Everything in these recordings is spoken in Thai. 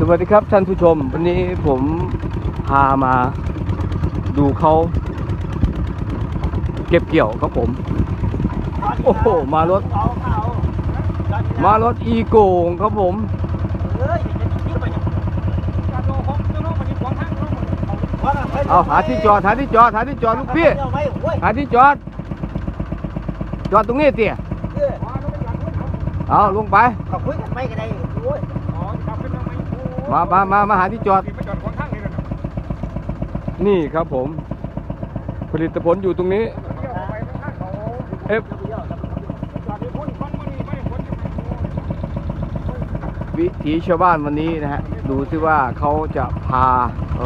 สวัสดีครับท่านผู้ชม วันนี้ผมพามาดูเขาเก็บเกี่ยวครับผม โอ้โห มารถ มารถอีโกงครับผม เอาหาที่จอดหาที่จอดหาที่จอดลูกพี่ หาที่จอด จอดตรงนี้เตี่ยเอาลงไปเขาคุยกันไม่กันได้ มามามามาหาที่จอดนี่ครับผม ผลิตผลอยู่ตรงนี้เอฟวิถีชาวบ้านวันนี้นะฮะ ดูซิว่าเขาจะพา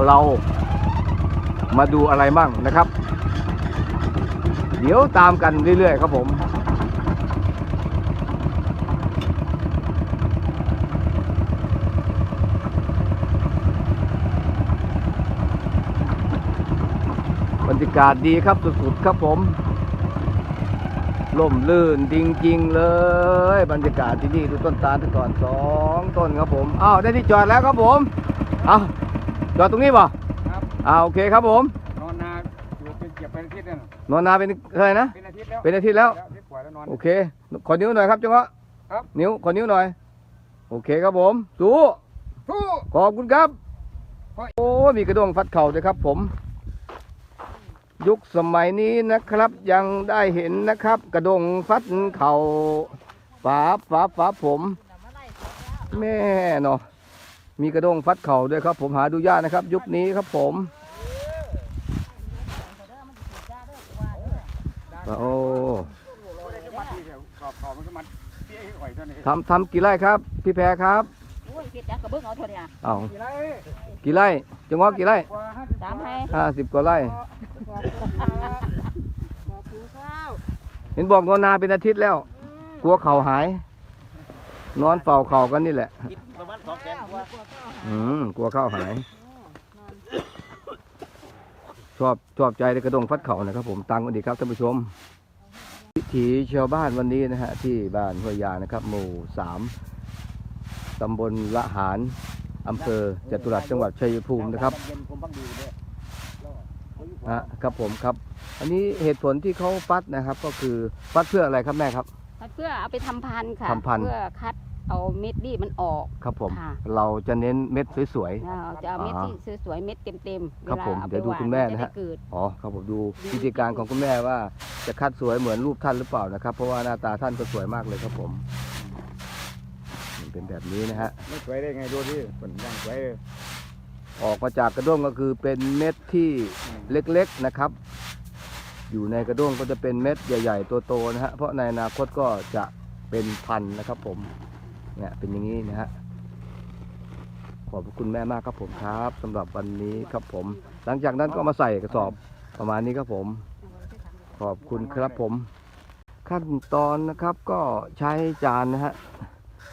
เรา มาดูอะไรมั่งนะครับ เดี๋ยวตามกันเรื่อยๆครับผม บ รรยากาศดีครับสุดๆครับผมล่มลื่นจริงๆเลย บรรยากาศที่นี่ดูต้นตาลที่ก่อนสองต้นครับผมอ้าวได้ที่จอดแล้วครับผมเอาจอดตรงนี้ป่ะครับอ้าวโอเคครับผมนอนนาอยู่เป็นเก็บเป็นอาทิตย์เนี่ยนอนนาเป็นอะไรนะเป็นอาทิตย์แล้วเป็นอาทิตย์แล้วอาทิตย์กว่าแล้วนอนโอเค ขอนิ้วหน่อยครับจังหวะครับนิ้วขอนิ้วหน่อย โอเคครับผมสู้ทู่ขอบคุณครับโอ้ยโอ้มีกระด้งฟัดเข่าด้วยครับผม ยุคสมัยนี้นะครับยังได้เห็นนะครับ กระดงฟัดเข่าฝาฝาฝาผม แม่เนาะมีกระดงฟัดเข่าด้วยครับ ผมหาดูยากนะครับ ยุคนี้ครับผมโอ้มัดที่เดียวกรอบกรอบมันก็มัดเปี้ยให้ข่อยเท่านี้ทำทำกี่ไร่ครับ พี่แพรครับโอ้ยเฮ็ดจังกระเบื้องเอาเท่านี้เอา กี่ไรกี่ไร่จังหวะกี่ไร่กว่าห้าสิบสามให้ห้าสิบกว่าไร่ข้าวเห็นบอกนอนนาเป็นอาทิตย์แล้ว กลัวเข่าหาย นอนเฝ้าเข่ากันนี่แหละคิดประมาณสองแสนกว่าอืมกลัวข้าวหาย ชอบชอบใจในกระดงฟัดเข่านะครับ ผมตังกันดีครับท่านผู้ชมวิถีชาวบ้านวันนี้นะฮะที่บ้านห้วยยางนะครับ หมู่สามตำบลละหาร อำเภอจตุรัสจังหวัดชัยภูมินะครับเย็นผมบังดีเลยฮะครับผมครับ อันนี้เหตุผลที่เขาฟัดนะครับ ก็คือฟัดเพื่ออะไรครับแม่ครับเพื่อเอาไปทำพันธุ์ค่ะทำพันธุ์เพื่อคัดเอาเม็ดดีมันออก ครับผมค่ะเราจะเน้นเม็ดสวยเราจะเอาเม็ดอ่าที่สวยๆเม็ดเต็มๆครับผมวลาอาไปเดี๋ยวดูหานคุณแม่นะฮะจได้เกิดๆอ๋อครับผมดูวิธีการของคุณแม่ว่าจะคัดสวยเหมือนรูปท่านหรือเปล่านะครับ เพราะว่าหน้าตาท่านก็สวยมากเลยครับผมมัน เป็นแบบนี้นะฮะไม่สวยได้ไงดูที่ฝนยังสวยเลยออกมาจากกระด้งก็คือเป็นเม็ดที่เล็กๆนะครับ อยู่ในกระด้งก็จะเป็นเม็ดใหญ่ๆโตๆนะฮะเพราะในอนาคตก็จะเป็นพันธุ์นะครับผมเนี่ยเป็นอย่างนี้นะฮะขอบพระคุณแม่มากครับผมครับสำหรับวันนี้ครับผม หลังจากนั้นก็มาใส่กระสอบประมาณนี้ครับผม ขอบคุณครับผม ขั้นตอนนะครับก็ใช้จานนะฮะ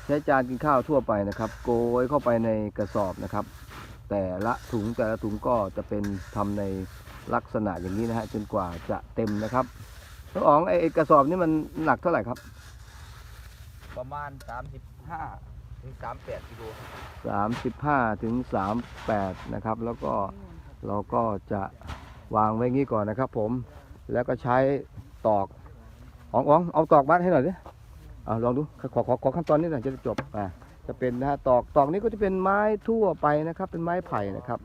ใช้จานกินข้าวทั่วไปนะครับ โกยเข้าไปในกระสอบนะครับ แต่ละถุงแต่ละถุงก็จะเป็นทำในลักษณะอย่างนี้นะฮะจนกว่าจะเต็มนะครับน้องอ๋องไอ้ไอ้กระสอบนี่มันหนักเท่าไหร่ครับ ประมาณสามสิบห้าถึงสามแปดกิโลสามสิบห้าถึงสามแปดนะครับ แล้วก็เราก็จะวางไว้งี้ก่อนนะครับ ผมแล้วก็ใช้ตอกอ๋องอ๋องเอาตอกมัดให้หน่อยดิ เอาลองดูขอขอขอขั้นตอนนี้หน่อยจะจบอ่าจะเป็นนะฮะตอกตอกนี้ก็จะเป็นไม้ทั่วไปนะครับ เป็นไม้ไผ่นะครับ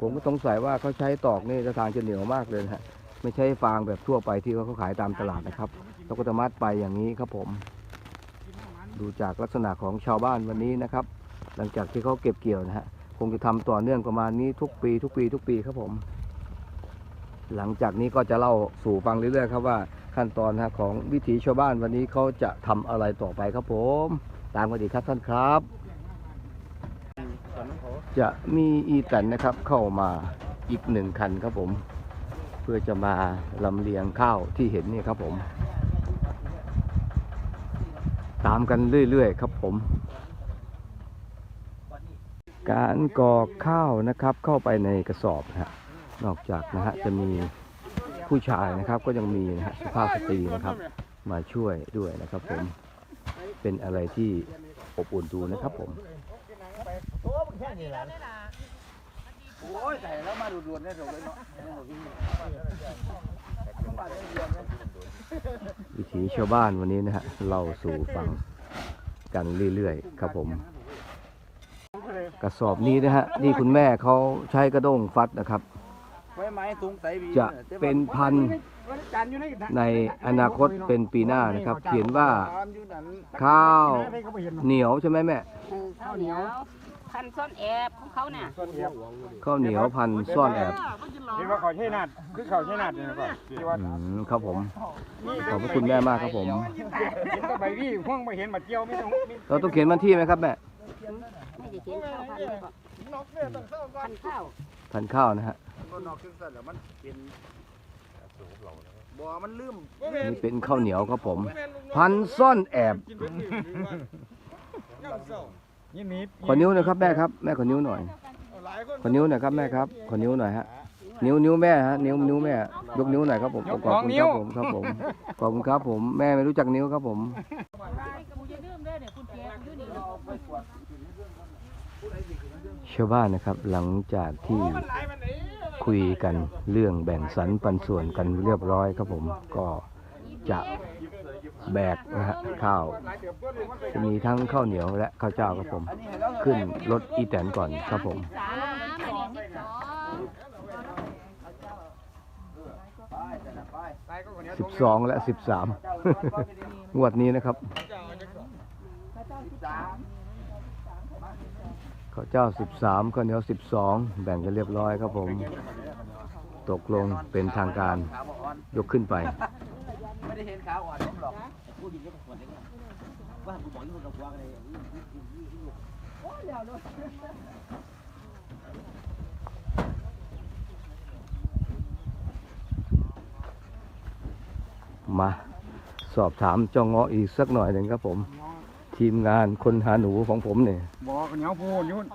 ผมก็สงสัยว่าเขาใช้ตอกนี่จะทางจะเหนียวมากเลยนะฮะไม่ใช่ฟางแบบทั่วไปที่เขาขายตามตลาดนะครับเราก็จะมัดไปอย่างนี้ครับผม ดูจากลักษณะของชาวบ้านวันนี้นะครับ หลังจากที่เขาเก็บเกี่ยวนะฮะคงจะทำต่อเนื่องประมาณนี้ทุกปีทุกปีทุกปีครับผม หลังจากนี้ก็จะเล่าสู่ฟังเรื่อยๆครับว่า ขั้นตอนนะของวิถีชาวบ้านวันนี้เขาจะทำอะไรต่อไปครับผม ตามกันดีครับท่านครับ จะมีอีแตนนะครับเข้ามาอีกหนึ่งคันครับผม เพื่อจะมาลำเลียงข้าวที่เห็นนี่ครับผม ตามกันเรื่อยๆครับผมการกอกข้าวนะครับเข้าไปในกระสอบนะฮะนอกจากนะฮะจะมี ผู้ชายนะครับก็ยังมีนะฮะสุภาพสตรีนะครับ มาช่วยด้วยนะครับผมเป็นอะไรที่อบอุ่นดูนะครับผมโอ้มึงแค่นี้แหละโอ้ยแต่แล้วมาดูดวนได้เลยเนาะวิถีชาวบ้านวันนี้นะฮะเล่าสู่ฟังกันเรื่อยๆครับผม กระสอบนี้นะฮะนี่คุณแม่เขาใช้กระด้งฟัดนะครับ จะเป็นพันธุ์ในอนาคตเป็นปีหน้านะครับ เขียนว่าข้าวเหนียวใช่ไหมแม่เออข้าวเหนียวพันส้นแอบของเขาน่ะข้าวเหนียวพันธุ์ซ่อนแอบเห็นว่าเขาใช่นาดคือเขาใช่นาดเนี่ยก่อนที่ว่าอืมครับผมขอบพระคุณแม่มากครับผมเห็นแตะใบวี่ห่วงไม่เห็นมาเจียวไม่ต้องมีเราต้องเขียนวันที่ไหมครับแม่ไม่ได้เขียนข้าวพันเลยบอกพันข้าวพันธุ์ข้าวนะฮะ ก็นอกเครื่องสั่นแล้วมันเป็นบ่มันลืมนี่เป็นข้าวเหนียวครับผม พันธุ์ซ่อนแอบ นี่มีขอนิ้วหน่อยครับแม่ครับ แม่ขอนิ้วหน่อย ขอนิ้วหน่อยครับแม่ครับ ขอนิ้วหน่อยฮะ นิ้วนิ้วแม่ฮะ นิ้วนิ้วแม่ ยกนิ้วหน่อยครับผมขอบคุณครับผมครับผม ขอบคุณครับผม แม่ไม่รู้จักนิ้วครับผมชาวบ้านนะครับ หลังจากที่ คุยกันเรื่องแบ่งสรรปันส่วนกันเรียบร้อยครับผมก็จะแบกนะฮะข้าวจะมีทั้งข้าวเหนียวและข้าวเจ้าครับผม ขึ้นรถอีแตนก่อนครับผมสามอันนี้สิบสองและ13งวดนี้นะครับ ข้าวเจ้า 13ข้าวเหนียว 12 แบ่งกันเรียบร้อยครับผม ตกลงเป็นทางการขาวอ่อนยกขึ้นไป ไม่ได้เห็นขาวอ่อนผมหรอกพูดจริงก็ควรเด็กว่ากูบอกยิ่งกับกวางเลยมาสอบถามเจ้าเงาะอีกสักหน่อยหนึ่งครับผม ทีมงานคนหาหนูของผมเนี่ยบอกเหนียวพูนยุ่น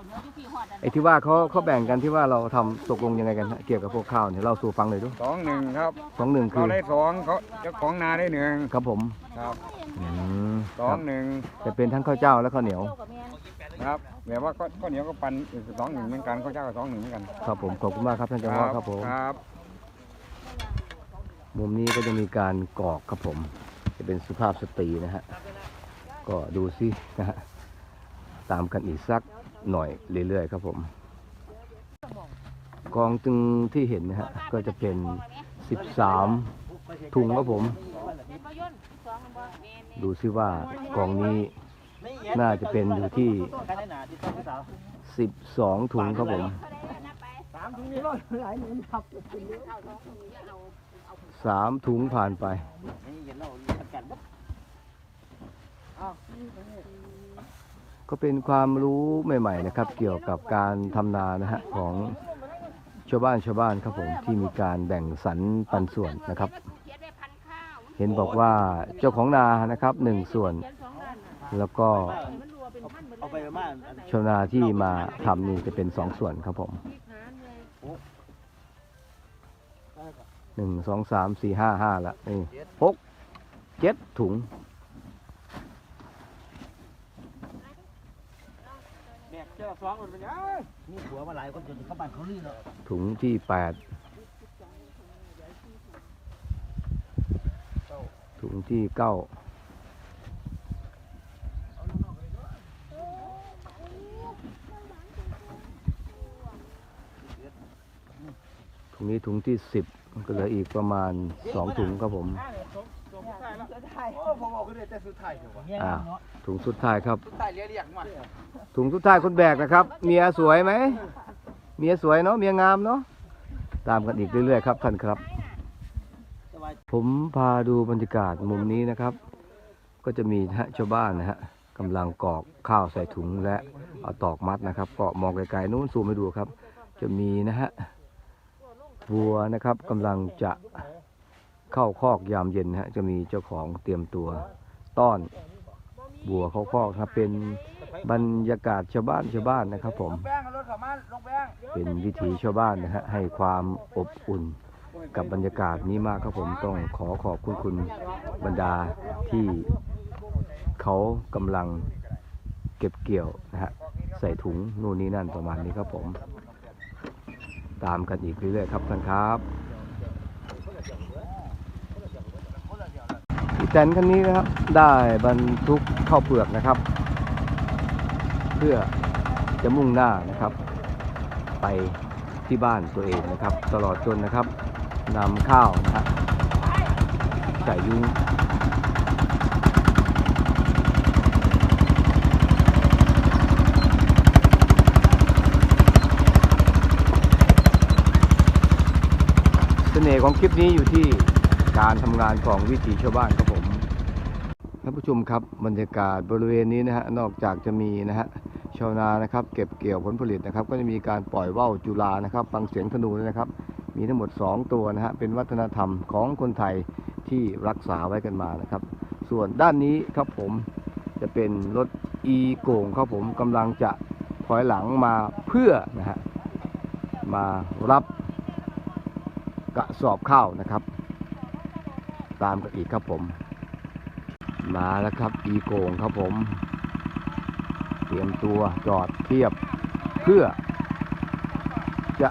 ไอ้ที่ว่าเขาเขาแบ่งกันที่ว่าเราทำตกลงยังไงกันฮะเกี่ยวกับพวกข้าวเนี่ยเราสู่ฟังเลยดูสองหนึ่งครับสองหนึ่งคืเขาอได้สองเขาเจ้าของนาได้หนึ่งครับผมครับอืมสคอรังบหนึ่งจะเป็นทั้งข้าวเจ้าและข้าวเหนียว ครับแบบว่าก็ก็เหนียวก็ปันสองหนึ่งเหมือนกันเขาเจ้าก็สองหนึ่งเหมือนกันครับผมขอบคุณมากครับท่านเจ้าเงาะครับผม ครับ มุมนี้ก็จะมีการกรอกครับผม จะเป็นสุภาพสตรีนะฮะ ก็ดูสินะฮะตามกันอีกสักหน่อยเรื่อยๆครับผม กองตึงที่เห็นนะฮะก็จะเป็น 13 ถุงครับผม ดูซิว่ากองนี้น่าจะเป็นอยู่ที่ 12 ถุงครับผมสามถุงผ่านไป ก็เป็นความรู้ใหม่ ๆนะครับ เกี่ยวกับการทำนานะฮะของชาวบ้านชาวบ้านครับผมที่มีการแบ่งสรรปันส่วนนะครับ เห็นบอกว่าเจ้าของนานะครับหนึ่งส่วน แล้วก็เอาไปประมาณชาวนาที่มาทำนี่จะเป็นสองส่วนครับผมหนึ่งสองสามสี่ห้าห้าละนี่หกเจ็ดถุง แบกเจ้าสอง มันเป็นยังมีผัวมาหลายคนจนเขาบานเขาลื่นแล้วถุงที่แปดถุงที่เก้าถุงนี้ถุงที่สิบก็เหลืออีกประมาณสองถุงครับผม โอ้ผมบอกคือเด็กแต่สุดท้ายเถอะวะอ่าถุงสุดท้ายครับ สุดท้ายเรียกเรียกมาถุงสุดท้ายคนแบกนะครับ เมียสวยไหม เมียสวยเนาะ เมียงามเนาะ ตามกันอีกเรื่อยๆครับท่านครับ ผมพาดูบรรยากาศมุมนี้นะครับ ก็จะมีฮะชาวบ้านนะฮะกำลังกรอกข้าวใส่ถุงและเอาตอกมัดนะครับ ก็มองไกลๆนู้นซูมไปดูครับ จะมีนะฮะวัวนะครับกำลังจะ เข้าคอกยามเย็นฮะจะมีเจ้าของเตรียมตัวต้อนวัวเข้าคอกครับเป็นบรรยากาศชาวบ้านชาวบ้านนะครับ ผมเอารถเข้ามาลงแป้งเป็นวิถีชาวบ้านนะฮะให้ความอบอุ่นกับบรรยากาศนี้มากครับผมต้องขอขอบคุณคุณบรรดาที่เขากำลังเก็บเกี่ยวนะฮะใส่ถุงนู่นนี่นั่นประมาณนี้ครับผม ตามกันอีกเรื่อยๆครับท่านครับอีแตนคันนี้นะครับ ได้บรรทุกข้าวเปลือกนะครับ เพื่อจะมุ่งหน้านะครับ ไปที่บ้านตัวเองนะครับ ตลอดจนนะครับนำข้าวนะฮะใส่ยุ้งเสน่ห์ของคลิปนี้อยู่ที่การทำงานของวิถีชาวบ้านครับ ผู้ชมครับบรรยากาศบริเวณนี้นะฮะนอกจากจะมีนะฮะชาวนานะครับ เก็บเกี่ยวผลผลิตนะครับ ก็จะมีการปล่อยว่าวจุฬานะครับ ฟังเสียงธนูนะครับ มีทั้งหมด 2 ตัวนะฮะเป็นวัฒนธรรมของคนไทยที่รักษาไว้กันมานะครับ ส่วนด้านนี้ครับผมจะเป็นรถอีโก่งครับผมกำลังจะถอยหลังมาเพื่อนะฮะมารับกระสอบข้าวนะครับ ตามกันอีกครับผม มาแล้วครับอีโก่งครับผม เตรียมตัวจอดเทียบเพื่อ จะ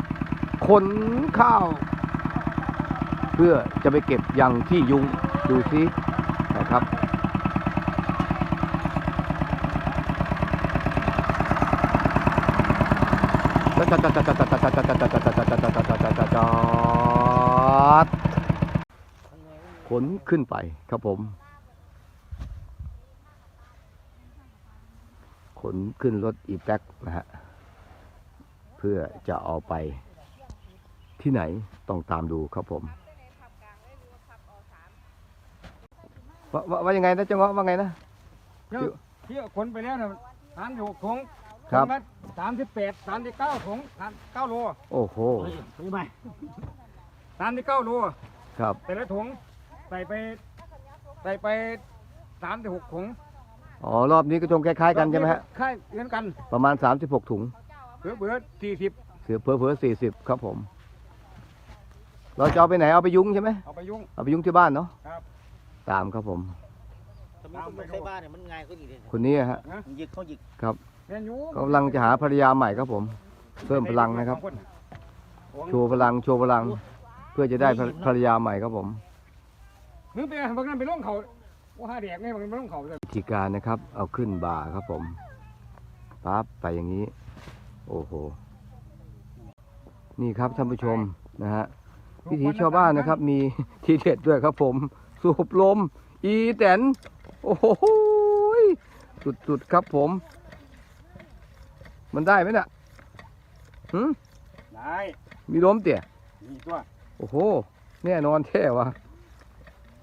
ขนข้าว เพื่อจะไปเก็บยังที่ยุงดูซินะครับจอดขนขึ้นไปครับผม ข นขึ้นรถอีแบ็กนะฮะ เพื่อจะเอาไปที่ไหนต้องตามดูครับผมว่าว่าว่ายังไงนะจังหวะว่าไงนะเที่ยวเที่ยวขนไปแล้วนะสามสิบหกถุงครับสามสิบแปดสามสิบเก้าถุงสามเก้าโลโอ้โหซื้อไหมสามสิบเก้าโลครับ แต่ละถุงใส่ไปใส่ไปสามสิบหกถุง อ๋อรอบนี้ก็จงคล้ายๆกันใช่ไหมฮะคล้ายเหมือนกันประมาณ 36 ถุงเบื่อเบื่อสี่สิบเสือเพอเพอสี่สิบครับผม เราจะเอาไปไหนเอาไปยุ้งใช่ไหมเอาไปยุ่ง เอาไปยุ้งที่บ้านเนาะครับ ตามครับผม สมมติคนใช้บ้านเนี่ยมันง่ายกว่านี้เลยคนนี้ฮะมันหยิกเขาหยิกแม่นอยูกำลังจะหาภรรยาใหม่ครับผม เพิ่มพลังนะครับ โชว์พลังโชว์พลัง เพื่อจะได้ภรภรรยาใหม่ครับผม มึงไปบางนั้นไปล่องเขาว่าหาแดกไงบางนั้นไปล่องเขาเลย วิธีการนะครับ เอาขึ้นบ่าครับผมปั๊บไปอย่างนี้ โอ้โห นี่ครับท่านผู้ชมนะฮะวิถีชาวบ้านนะครับ มีทีเด็ดด้วยครับผม สูบลม อีแตนโอ้โหยสุดๆครับผม มันได้ไหมน่ะหืมได้มีลมเตี่ยมีตัว โอ้โห แน่นอนแท้วะ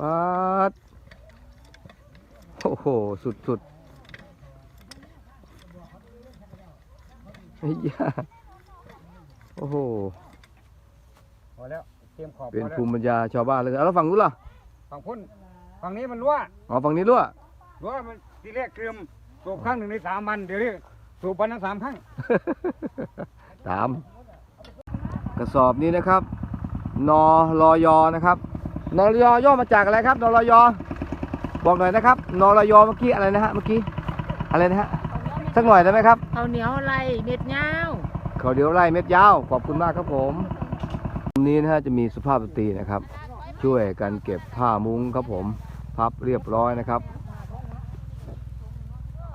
ปัด โอ้โห สุดๆไอ้ยาโอ้โห พอแล้ว เตรียมขอบเป็นพอแล้วภูมิปัญญาชาวบ้านเลยเอาแล้วฝั่งนู้นล่ะ ฝั่งพุ่นฝั่งนี้มันรั่วอ๋อ ฝั่งนี้รั่ว รั่วมันทีแรกเกลืมสูบครั้งหนึ่งในสามวัน เดี๋ยวนี้สูบวันละสามครั้งตามกระสอบนี้นะครับนอรอยอนะครับนอรอยย่อมาจากอะไรครับนอรอยอ บอกหน่อยนะครับนอรอยอเมื่อกี้อะไรนะฮะเมื่อกี้อะไรนะฮะสักหน่อยได้ไหมครับเอาเหนียวอะไรเม็ดเงาวเขาเดี๋ยวไล่เม็ดยาวขอบคุณมากครับผมตรงนี้นะฮะจะมีสุภาพสตรีนะครับ ช่วยกันเก็บผ้ามุ้งครับผมพับเรียบร้อยนะครับ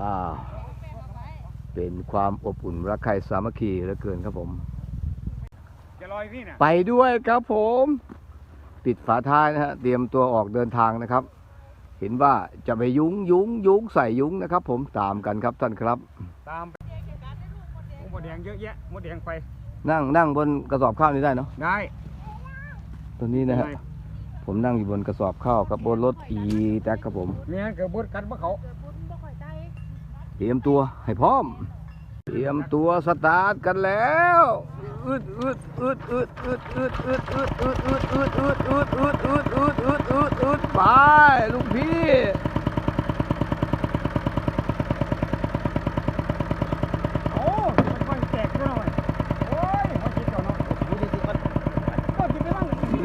อ่าเป็นความอบอุ่นรักใคร่สามัคคีเหลือเกินครับผม จะลอยนี่น่ะไปด้วยครับผมปิดฝาท้ายนะฮะเตรียมตัวออกเดินทางนะครับ เห็นว่าจะไปยุ้งยุ้งยุ้งใส่ยุ้งนะครับ ผมตามกันครับท่านครับ ตามไปโอ้หมดแดงเยอะแยะหมดแดงไป นั่งนั่งบนกระสอบข้าวนี้ได้เนาะได้ตัวนี้นะฮะผมนั่งอยู่บนกระสอบข้าวครับบนรถอีแท็กครับผมเนี่ยเกิดบุญกันปะเขาเตรียมตัวให้พร้อม เตรียมตัวสตาร์ทกันแล้วอึดอึดอึดอึดอึดอึดอึดอึดอึดอึดอึดอึดอึดอึดอึดอึดอึดอึดอึดไปลูกพี่โอ้คนแตกกันหน่อยโอ้ยเขาคิดจะน้อง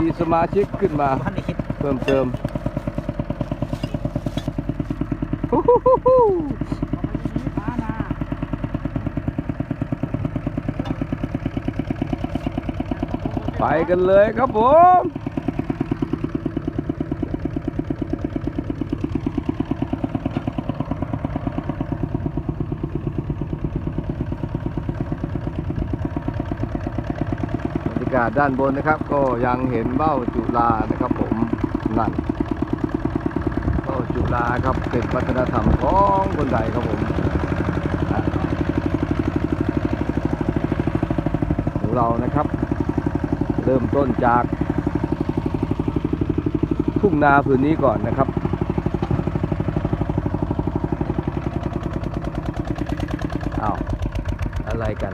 มีสมาชิกขึ้นมาเพิ่มเติมฮู้ฮู้ฮู้ฮู้ เอาไปดีๆพานา ไปกันเลยครับผมบรรยากาศด้านบนนะครับก็ยังเห็นเบ้าจุฬานะครับผมนั่นเบ้าจุฬาครับเป็นวัฒนธรรมของคนไทยครับผมของเรานะครับ ริ่มต้นจากทุ่งนาผืนนี้ก่อนนะครับ อ้าว อะไรกัน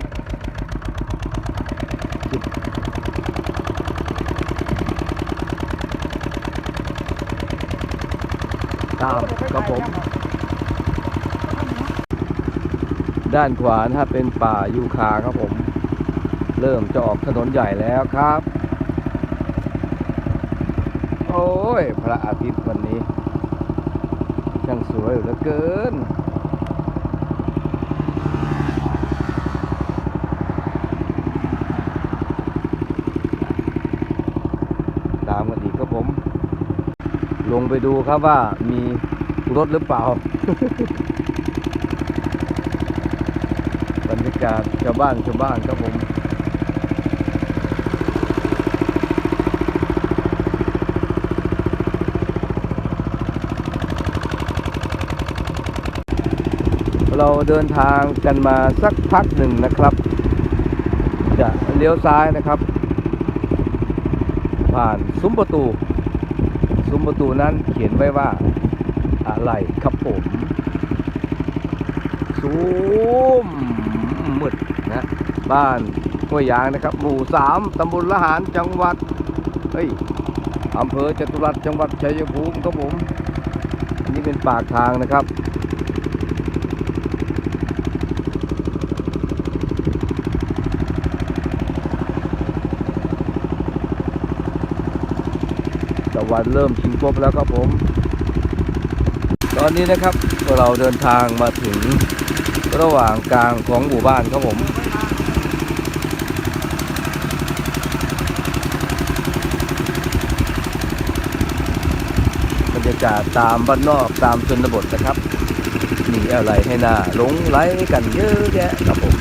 ตามกับผม ด้านขวานะฮะเป็นป่ายูคาครับผม เริ่มจะออกถนนใหญ่แล้วครับ โอ้ย พ ระอาทิตย์วันนี้ช่างสวยเหลือเกินตามกันอีกครับผม ลงไปดูครับว่ามีรถหรือเปล่า บรรยากาศชาวบ้านชาวบ้านครับผม เราเดินทางกันมาสักพักหนึ่งนะครับ จะเลี้ยวซ้ายนะครับ ผ่านซุ้มประตู ซุ้มประตูนั้นเขียนไว้ว่าอะไรครับผมซุ้มมืดนะบ้านห้วยยางนะครับ หมู่สามตำบลละหารจังหวัดเฮ้ยอำเภอจตุรัสจังหวัดชัยภูมิครับผม อันนี้เป็นปากทางนะครับ วันเริ่มชิงพบแล้วครับผม ตอนนี้นะครับเราเดินทางมาถึงระหว่างกลางของหมู่บ้านครับผมบรรยากาศตามบ้านนอกตามชนบทนะครับ มีอะไรให้น่าหลงไหลกันเยอะแยะครับผม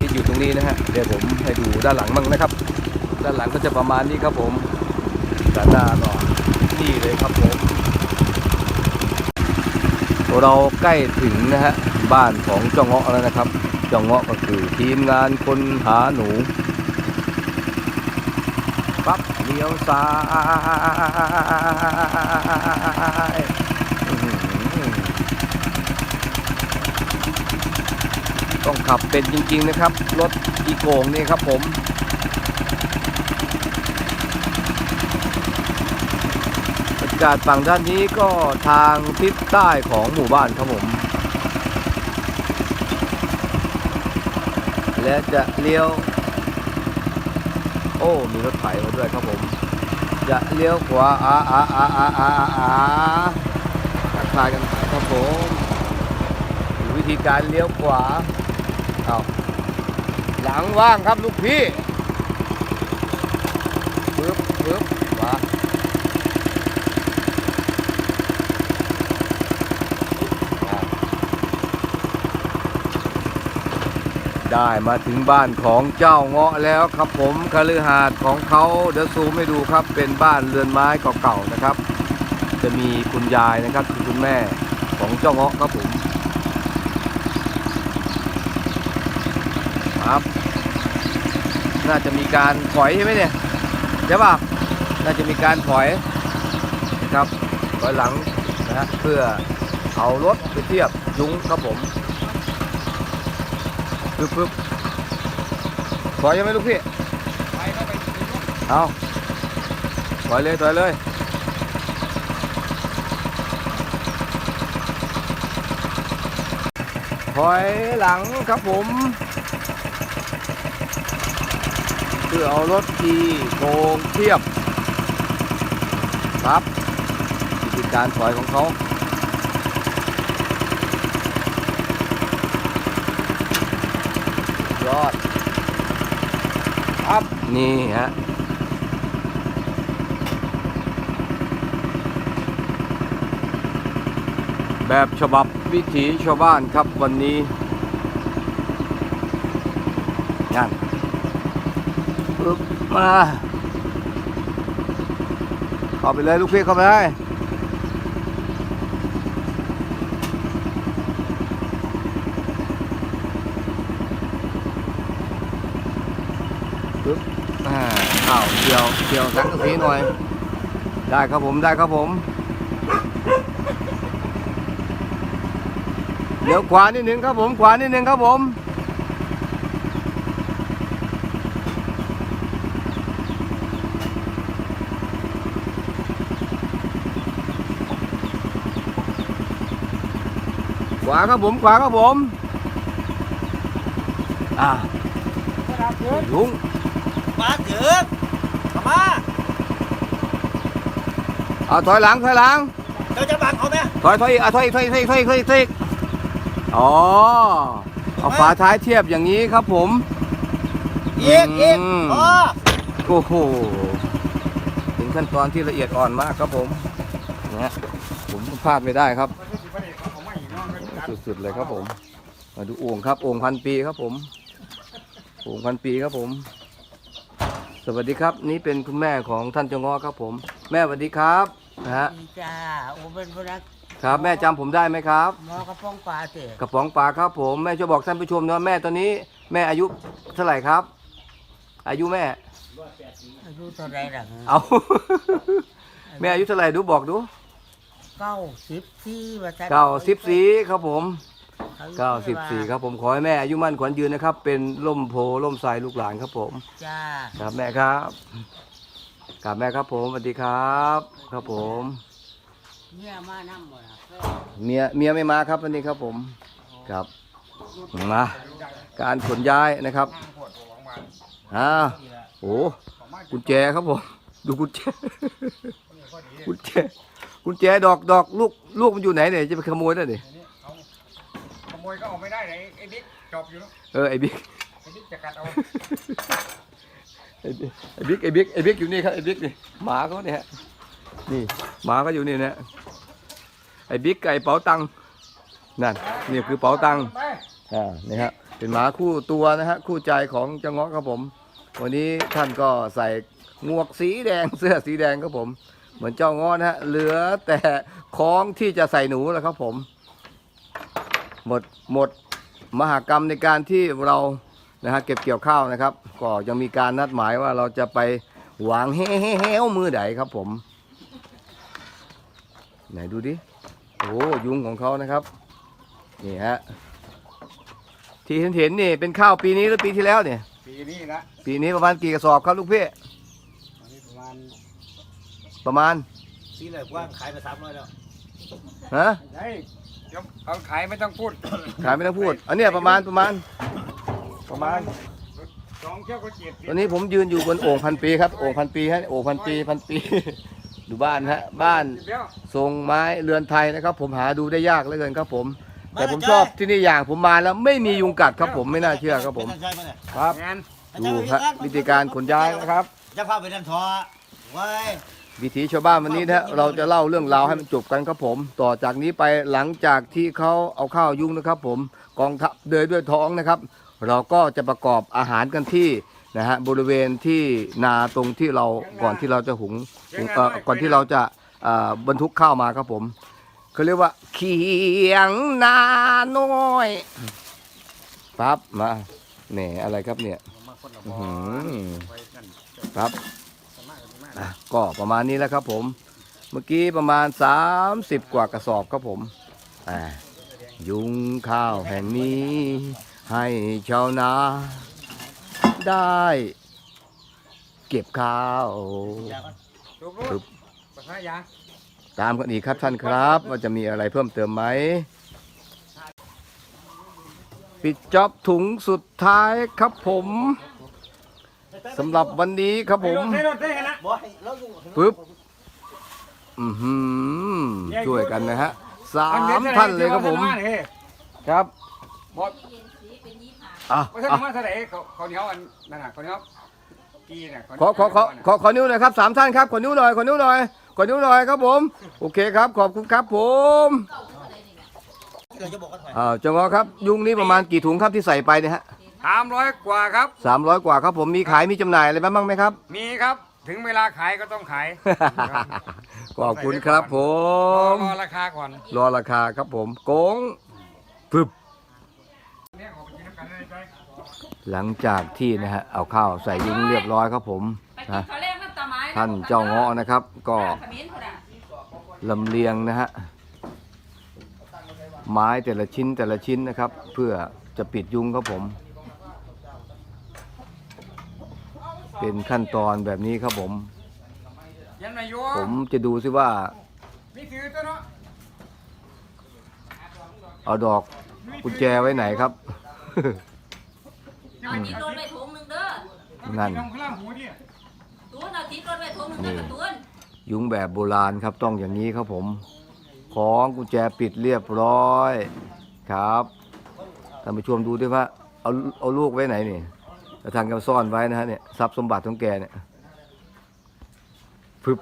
ที่อยู่ตรงนี้นะฮะ เดี๋ยวผมให้ดูด้านหลังมั่งนะครับ ด้านหลังก็จะประมาณนี้ครับผมด้านหน้าก็นี่เลยครับผม เราใกล้ถึงนะฮะบ้านของเจ้าเงาะแล้วนะครับเจ้าเงาะก็คือทีมงานคนหาหนูปั๊บเลี้ยวซ้ายอื้อหือ ต้องขับเป็นจริงๆนะครับ รถอีโกงนี่ครับผมบรรยากาศฝั่งด้านนี้ก็ทางทิศใต้ของหมู่บ้านครับผม และจะเลี้ยว โอ้ มีรถไถมาด้วยครับผม จะเลี้ยวขวาอาอาอาอาอาอาทักทายกันครับผมวิธีการเลี้ยวขวาเอา หลังว่างครับลูกพี่ปึ๊บปึ๊บมาได้มาถึงบ้านของเจ้าเงาะแล้วครับผมคฤหาสน์ของเขาเดี๋ยวซูมให้ดูครับ เป็นบ้านเรือนไม้เก่าๆนะครับ จะมีคุณยายนะครับคือคุณแม่ของเจ้าเงาะครับผม ครับ น่าจะมีการถอยใช่ไหมเนี่ยใช่ป่ะน่าจะมีการถอยนะครับถอยหลังนะฮะเพื่อเอารถไปเทียบยุ้งครับผมปึ๊บปึ๊บถอยยังไหมลูกพี่เอาถอยเลยถอยเลยถอยหลังครับผม เพื่อเอารถที่โกงเทียบครับนี่คือการถอยของเขาอดครับนี่ฮะแบบฉบับวิถีชาวบ้านครับวันนี้งาน มาเข้าไปเลยลูกพี่เข้าไปเลยปึ๊บอ่าอ้าวเกี่ยวเกี่ยวสังกะสีหน่อย ได้ครับผมได้ครับผมเดี๋ยวขวานิดนึงครับผมขวานิดนึงครับผม ขวาครับผม ขวาครับผม อ่าลุงมาถึงเข้ามาเอาถอยหลังถอยหลัง เจ้าจะบังเขาไหมถอยถอยอีกอะถอยอีกถอยอีกถอยอีกถอยอีกถอยอีกถอยอีกอ๋อเอาฝาท้ายเทียบอย่างนี้ครับผม อีกอีกอืมอ๋อโอ้โหถึงขั้นตอนที่ละเอียดอ่อนมากครับผมนะผมพลาดไม่ได้ครับ สุดๆเลยครับผม มาดูโอ่งครับโอ่งพันปีครับผมโอ่งพันปีครับผม สวัสดีครับ นี่เป็นคุณแม่ของท่านเจงอครับผม แม่สวัสดีครับนะฮะจ้าโอ้เป็นพนักครับแม่จำผมได้ไหมครับ หมอกระป้องปลาเตะกระป๋องปลาครับผมแม่ช่วยบอกท่านผู้ชมนะว่าแม่ตอนนี้แม่อายุเท่าไหร่ครับ อายุแม่อายุเท่าไรล่ะเอา แม่อายุเท่าไหร่ดูบอกดู เก้าสิบสี่ว่าซั่นเก้าสิบสี่ครับผมเก้าสิบสี่ครับผมขอให้แม่อายุมั่นขวัญยืนนะครับ เป็นล่มโพล่มใสลูกหลานครับผม จ้า ครับแม่ครับกับแม่ครับผมสวัสดีครับ ครับผม เนี่ยมานั่งหมดอะเมียเมียไม่มาครับวันนี้ครับผมครับมาการขนย้ายนะครับอ่าโอ้กุญแจครับผม ดูกุญแจกุญแจ กุญแจดอกดอกลูกลูกมันอยู่ไหนเนี่ยจะไปขโมยได้ดิขโมยก็ออกไม่ได้ไหนไอ้บิ๊กจอบอยู่เนอะเออไอ้บิ๊กไอ้บิ๊กจะกัดเอาไอ้บิ๊กไอ้บิ๊กไอ้บิ๊กไอ้บิ๊กอยู่นี่ครับไอ้บิ๊กนี่หมาเขาเนี่ยฮะนี่หมาก็อยู่นี่นะไอ้บิ๊กไก่เป๋าตังค์นั่นนี่คือเป๋าตังค์ ไปอ่านี่ฮะเป็นหมาคู่ตัวนะฮะคู่ใจของเจ้าเงาะครับผม วันนี้ท่านก็ใส่หมวกสีแดงเสื้อสีแดงครับผม เหมือนเจ้างาะนะฮะเหลือแต่ของที่จะใส่หนูแล้วครับผม หมดหมดมหากรรมในการที่เรานะฮะเก็บเกี่ยวข้าวนะครับ ก็ยังมีการนัดหมายว่าเราจะไปหวางเฮ้เฮ้เฮ้วมือใดครับผม ไหนดูดิโอ้ยุงของเขานะครับนี่ฮะที่เห็นเห็นนี่เป็นข้าวปีนี้หรือปีที่แล้วเนี่ยปีนี้ละปีนี้ประมาณกี่กระสอบครับลูกพี่ประมาณ ประมาณสีเลยกว้างขายไปสามร้อยแล้วฮะไอ้เดี๋ยวเอาขายไม่ต้องพูดขายไม่ต้องพูด อันเนี้ยประมาณประมาณ ประมาณ สองเที่ยวก็เจ็ดสิบตอนนี้ผมยืนอยู่บนโอ่งพันปีครับโอ่งพันปีฮะโอ่งพันปีพันปี ดูบ้านฮะ บ้านเดี๋ยวทรงไม้เรือนไทยนะครับ ผมหาดูได้ยากเหลือเกินครับผม แต่ผมชอบที่นี่อย่างผมมาแล้วไม่มียุงกัดครับผมไม่น่าเชื่อครับผมเป็นท่านชายมาเนี่ยครับ งานดูครับวิธีการขนย้ายนะครับ จะพาไปนั่นทอไว้ วิถีชาวบ้านวันนี้นะเราจะเล่าเรื่องราวให้มันจบกันครับผม ต่อจากนี้ไปหลังจากที่เขาเอาข้าวยุ่งนะครับ ผมกองทัพเดินด้วยท้องนะครับ เราก็จะประกอบอาหารกันที่นะฮะบริเวณที่นาตรงที่เราก่อนที่เราจะหุงหุงเอ่อก่อนที่เราจะเอ่อบรรทุกข้าวมาครับผมเขาเรียกว่าเขียงนาน้อยปั๊บมาแหนอะไรครับเนี่ยอื้อหือครับ อะก็ประมาณนี้แล้วครับผม เมื่อกี้ประมาณ 30 กว่ากระสอบครับผมอ่ายุงข้าวแห่งนี้ ให้ชาวนา ได้ เก็บข้าวดูปึ๊รูบปภาษายาตามกันอีกครับท่านครับ ว่าจะมีอะไรเพิ่มเติมไหม ปิดจ็อบถุงสุดท้ายครับผม สำหรับวันนี้ครับผมให้รถได้นะบ่ให้เราอยู่ปึ๊บอือหือช่วยกันนะฮะสามท่านเลยครับผม ครับบอกอะเพราะฉะอะนั้นมาแสดงเขาเขาเหนียวอันนั่นน่ะเขาเหนียวกีน่ะเขาเหขนีอยวขอขอขอขอนิ้วหน่อยครับสามท่านครับขอนิ้วหน่อยขอนิ้วหน่อยขอนิ้วหน่อยครับผม โอเคครับขอบคุณครับผมอ่าจังหวะครับยุงนี่ประมาณกี่ถุงครับที่ใส่ไปเนี่ยฮะ สามร้อยกว่าครับสามร้อยกว่าครับผมมีขายมีจำหน่ายอะไรบ้างไหมครับ มีครับ ถึงเวลาขายก็ต้องขาย ขอบคุณครับผรอม รอราคาก่อนรอราคาครับผมโกงฟึบเนี่ยออกไปกินน้ำกันได้ไหมหลังจากที่นะฮะเอาข้าวใส่ยุงเรียบร้อยครับผมไปกินนะข้าวแรกน้ำตาไม้ท่านเจ้าเงาะนะครับ ก็ ขมิ้นคนอะลำเลียงนะฮะไม้แต่ละชิ้นแต่ละชิ้นนะครับ เพื่อจะปิดยุงครับผม เป็นขั้นตอนแบบนี้ครับผม ยันนายโยผมจะดูซิว่า มีถือตัวเนาะเอาดอกกุญแจไว้ไหนครับเอาติดรถไปถุงหนึงเด้อนั่นลงข้างล่างหูดิตูนเอาติดรถไปถุงหนึงเด้อกระตูนยุงแบบโบราณครับต้องอย่างนี้ครับผมของกุญแจปิดเรียบร้อยครับท่านผู้ชมดูด้วยว่าเอาเอาลูกไว้ไหนนี่ แต่ทางแกซ่อนไว้นะฮะเนี่ยทรัพย์สมบัติของแกเนี่ยพึบ